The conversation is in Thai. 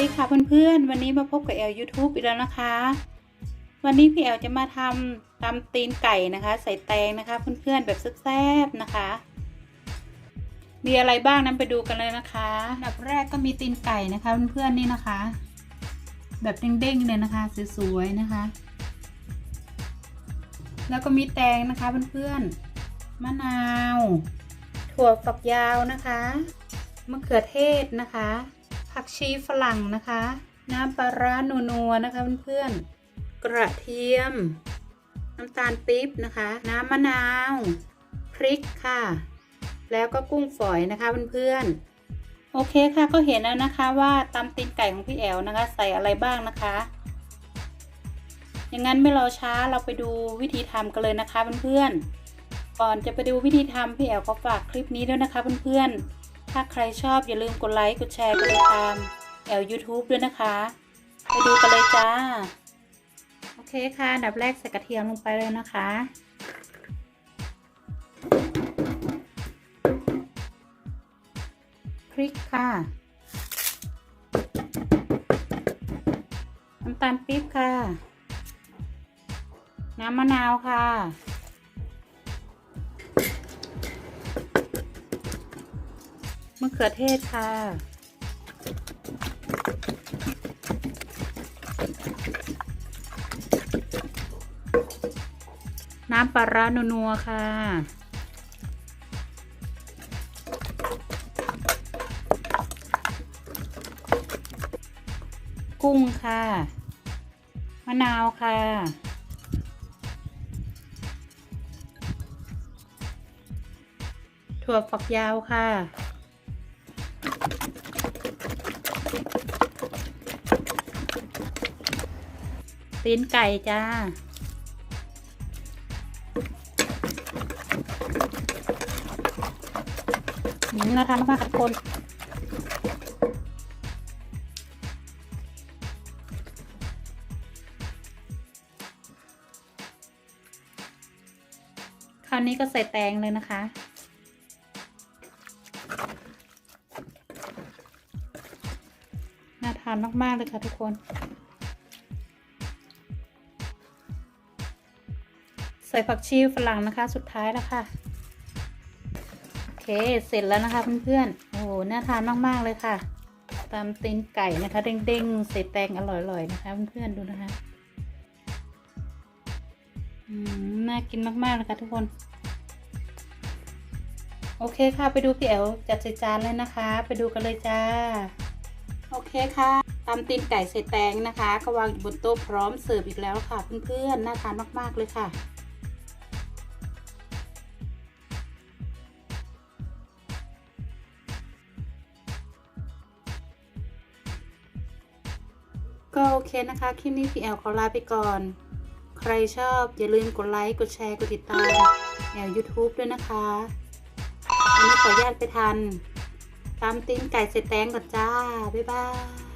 ดีค่ะเพื่อนๆ วันนี้มาพบกับแอล YouTube อีกแล้วนะคะ วันนี้พี่แอลจะมาทำตำตีนไก่นะคะ ใส่แตงนะคะ เพื่อนๆแบบแซ่บๆนะคะ มีอะไรบ้างนั้นไปดูกันเลยนะคะอันดับแรกก็มีตีนไก่นะคะเพื่อนๆนี่นะคะ แบบเด้งๆเลยนะคะสวยๆนะคะ แล้วก็มีแตงนะคะเพื่อนๆมะนาว ถั่วฝักยาวนะคะมะเขือเทศนะคะ ผักชีฝรั่งนะคะ น้ำปลาร้านัวๆนะคะเพื่อนๆ กระเทียม น้ำตาลปี๊บนะคะ น้ำมะนาว พริกค่ะ แล้วก็กุ้งฝอยนะคะเพื่อนๆ โอเคค่ะก็เห็นแล้วนะคะว่าตำตีนไก่ของพี่แอลนะคะ ใส่อะไรบ้างนะคะ อย่างนั้นไม่รอช้าเราไปดูวิธีทำกันเลยนะคะเพื่อนๆ ก่อนจะไปดูวิธีทำพี่แอลก็ฝากคลิปนี้ด้วยนะคะเพื่อนๆ ถ้าใครชอบอย่าลืมกดไลค์ กดแชร์ กดติดตามแอล YouTube ด้วยนะคะ ไปดูกันเลยจ้า โอเคค่ะอันดับแรกใส่กระเทียมลงไปเลยนะคะ พริกค่ะ น้ำตาลปี๊บค่ะ น้ำมะนาวค่ะ มะเขือเทศค่ะ น้ำปลาร้านัวค่ะ กุ้งค่ะ มะนาวค่ะถั่วฝักยาวค่ะ ตีนไก่จ้า นี่เราทำมาค่ะทุกคนคราวนี้ก็ใส่แตงเลยนะคะ น่าทานมาก ๆ เลยค่ะทุกคน ใส่ผักชีฝรั่งนะคะ สุดท้ายแล้วค่ะ โอเค เสร็จแล้วนะคะเพื่อนๆ โอ้โห น่าทานมากๆเลยค่ะ ตามตีนไก่นะคะ เด้งๆ ใส่แตงอร่อยๆ นะคะเพื่อนๆ ดูนะคะ อืม น่ากินมากๆเลยค่ะทุกคน โอเคค่ะ ไปดูพี่แอลจัดใส่จานเลยนะคะ ไปดูกันเลยจ้า โอเคค่ะตำตีนไก่ใส่แตงนะคะ ก็วางอยู่บนโต๊ะพร้อมเสิร์ฟอีกแล้วค่ะ เพื่อนๆ น่าทานมากๆเลยค่ะ ก็โอเคนะคะ คลิปนี้พี่แอลขอลาไปก่อน ใครชอบอย่าลืมกดไลค์ กดแชร์ กดติดตามแอล YouTube ด้วยนะคะวันนี้ขออนุญาตไปทันตามติ้งไก่เสร็จแตงก่อนจ้า บ๊ายบาย